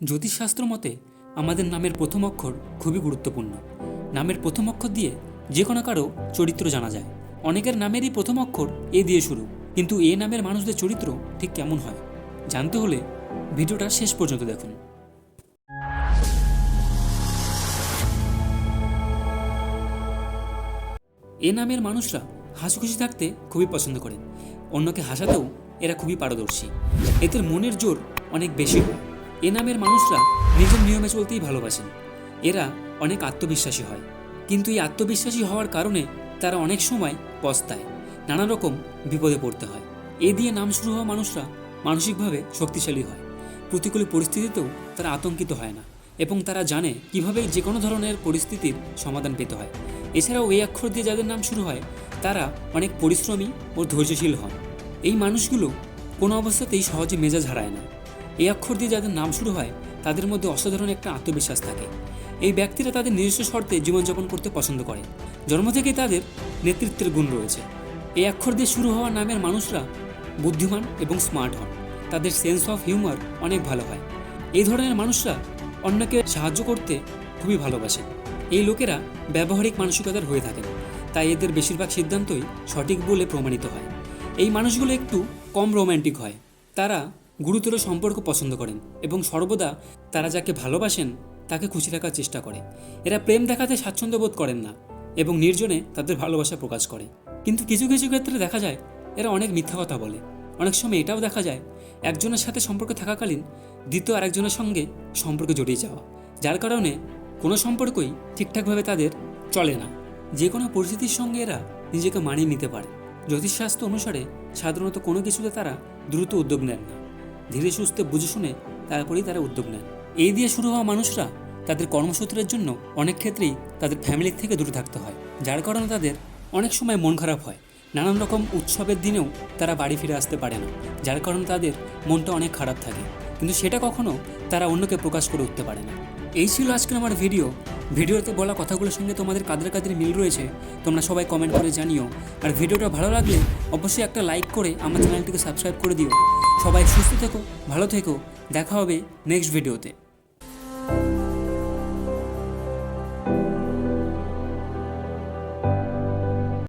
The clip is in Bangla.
জ্যোতিষশাস্ত্র মতে, আমাদের নামের প্রথম অক্ষর খুবই গুরুত্বপূর্ণ। নামের প্রথম অক্ষর দিয়ে যে কোনো কারও চরিত্র জানা যায়। অনেকের নামেরই প্রথম অক্ষর এ দিয়ে শুরু, কিন্তু এ নামের মানুষদের চরিত্র ঠিক কেমন হয়? জানতে হলে ভিডিওটা শেষ পর্যন্ত দেখুন। এ নামের মানুষরা হাসিখুশি থাকতে খুবই পছন্দ করেন অন্যকে হাসাতেও এরা খুবই পারদর্শী। এদের মনের জোর অনেক বেশি হয়। এ নামের মানুষরা নিজের নিয়মে চলতেই ভালোবাসেন। এরা অনেক আত্মবিশ্বাসী হয়। কিন্তু এই আত্মবিশ্বাসী হওয়ার কারণে তারা অনেক সময় পস্তায়, নানা রকম বিপদে পড়তে হয়। এ দিয়ে নাম শুরু হওয়া মানুষরা মানসিকভাবে শক্তিশালী হয়। প্রতিকূল পরিস্থিতিতেও তারা আতঙ্কিত হয় না এবং তারা জানে কীভাবে যে কোনো ধরনের পরিস্থিতির সমাধান পেতে হয়। এছাড়াও এই অক্ষর দিয়ে যাদের নাম শুরু হয়, তারা অনেক পরিশ্রমী ও ধৈর্যশীল হন। এই মানুষগুলো কোনো অবস্থাতেই সহজে মেজাজ হারায় না। এই অক্ষর দিয়ে যাদের নাম শুরু হয়, তাদের মধ্যে অসাধারণ একটা আত্মবিশ্বাস থাকে। এই ব্যক্তিরা তাদের নিজস্ব শর্তে জীবনযাপন করতে পছন্দ করে। জন্ম থেকেই তাদের নেতৃত্বের গুণ রয়েছে। এই অক্ষর দিয়ে শুরু হওয়া নামের মানুষরা বুদ্ধিমান এবং স্মার্ট হন। তাদের সেন্স অফ হিউমার অনেক ভালো হয়। এই ধরনের মানুষরা অন্যকে সাহায্য করতে খুবই ভালোবাসে। এই লোকেরা ব্যবহারিক মানসিকতার হয়ে থাকেন। তাই এদের বেশিরভাগ সিদ্ধান্তই সঠিক বলে প্রমাণিত হয়। এই মানুষগুলো একটু কম রোম্যান্টিক হয়। তারা গুরুতর সম্পর্ক পছন্দ করেন এবং সর্বদা তারা যাকে ভালোবাসেন তাকে খুশি রাখার চেষ্টা করে। এরা প্রেম দেখাতে স্বাচ্ছন্দ্য বোধ করেন না এবং নির্জনে তাদের ভালোবাসা প্রকাশ করে। কিন্তু কিছু কিছু ক্ষেত্রে দেখা যায়, এরা অনেক মিথ্যা কথা বলে। অনেক সময় এটাও দেখা যায়, একজনের সাথে সম্পর্কে থাকাকালীন দ্বিতীয় আরেকজনের সঙ্গে সম্পর্কে জড়িয়ে যাওয়া। যার কারণে কোনো সম্পর্কই ঠিকঠাকভাবে তাদের চলে না। যে কোনো পরিস্থিতির সঙ্গে এরা নিজেকে মানিয়ে নিতে পারে। জ্যোতিষশাস্ত্র অনুসারে সাধারণত কোনো কিছুতে তারা দ্রুত উদ্যোগ নেন না। ধীরে সুস্থে বুঝে শুনে তারপরেই তারা উদ্যোগ নেন এই দিয়ে শুরু হওয়া মানুষরা তাদের কর্মসূত্রের জন্য অনেক ক্ষেত্রেই তাদের ফ্যামিলির থেকে দূরে থাকতে হয়, যার কারণে তাদের অনেক সময় মন খারাপ হয়। নানান রকম উৎসবের দিনেও তারা বাড়ি ফিরে আসতে পারে না, যার কারণে তাদের মনটা অনেক খারাপ থাকে। কিন্তু সেটা কখনো তারা অন্যকে প্রকাশ করে উঠতে পারে না। এই ছিল আজকের আমার ভিডিও ভিডিওতে বলা কথাগুলোর সঙ্গে তোমাদের কাদের কাদের মিল রয়েছে, তোমরা সবাই কমেন্ট করে জানিও। আর ভিডিওটা ভালো লাগলে অবশ্যই একটা লাইক করে আমার চ্যানেলটিকে সাবস্ক্রাইব করে দিও। সবাই সুস্থ থেকো, ভালো থেকো। দেখা হবে নেক্সট ভিডিওতে